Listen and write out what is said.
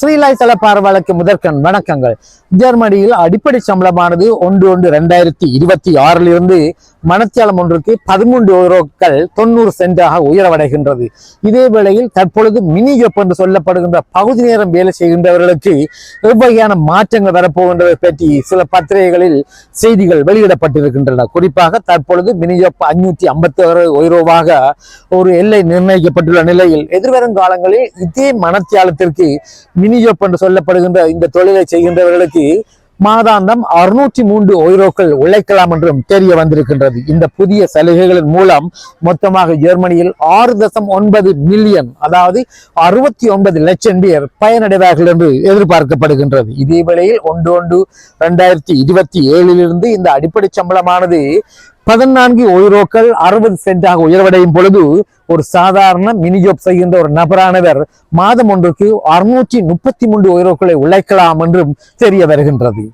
ஸ்ரீலாய் தள பார்வையாளருக்கு முதற்கண் வணக்கங்கள். ஜெர்மனியில் அடிப்படை சம்பளமானது ஒன்று ஒன்று ரெண்டாயிரத்தி இருபத்தி ஆறிலிருந்து மணத்தியாலம் ஒன்றுக்கு பதிமூன்று யூரோக்கள் தொண்ணூறு சென்டாக உயரவடைகின்றது இதே வேளையில் தற்பொழுது மினி ஜப் என்று சொல்லப்படுகின்ற பகுதி நேரம் வேலை செய்கின்றவர்களுக்கு எவ்வகையான மாற்றங்கள் வரப்போகின்றதை பற்றி சில பத்திரிகைகளில் செய்திகள் வெளியிடப்பட்டிருக்கின்றன. குறிப்பாக தற்பொழுது மினி ஜப் அஞ்சூற்றி ஐம்பத்தி ஆறு உயரோவாக ஒரு எல்லை நிர்ணயிக்கப்பட்டுள்ள நிலையில் எதிர்வரும் காலங்களில் இதே மனத்தியாலத்திற்கு மினி என்று சொல்லப்படுகின்ற இந்த தொழிலை செய்கின்றவர்களுக்கு மாதாந்தம் அறுநூற்றி மூன்று ஒய்ரோக்கள் உழைக்கலாம் என்றும் தெரிய வந்திருக்கின்றது. இந்த புதிய சலுகைகளின் மூலம் மொத்தமாக ஜெர்மனியில் ஆறு தசம் ஒன்பது மில்லியன் அதாவது அறுபத்தி ஒன்பது லட்சம் பேர் பயனடைவார்கள் என்று எதிர்பார்க்கப்படுகின்றது. இதே வேளையில் ஒன்று ஒன்று ரெண்டாயிரத்தி இருபத்தி ஏழிலிருந்து இந்த அடிப்படை சம்பளமானது பதினான்கு ஒய்ரோக்கள் அறுபது சென்டாக உயர்வடையும் பொழுது ஒரு சாதாரண மினி ஜாப் செய்கின்ற ஒரு நபரானவர் மாதம் ஒன்றுக்கு அறுநூற்றி முப்பத்தி மூன்று ஒய்ரோக்களை உழைக்கலாம் என்றும் தெரிய வருகின்றது.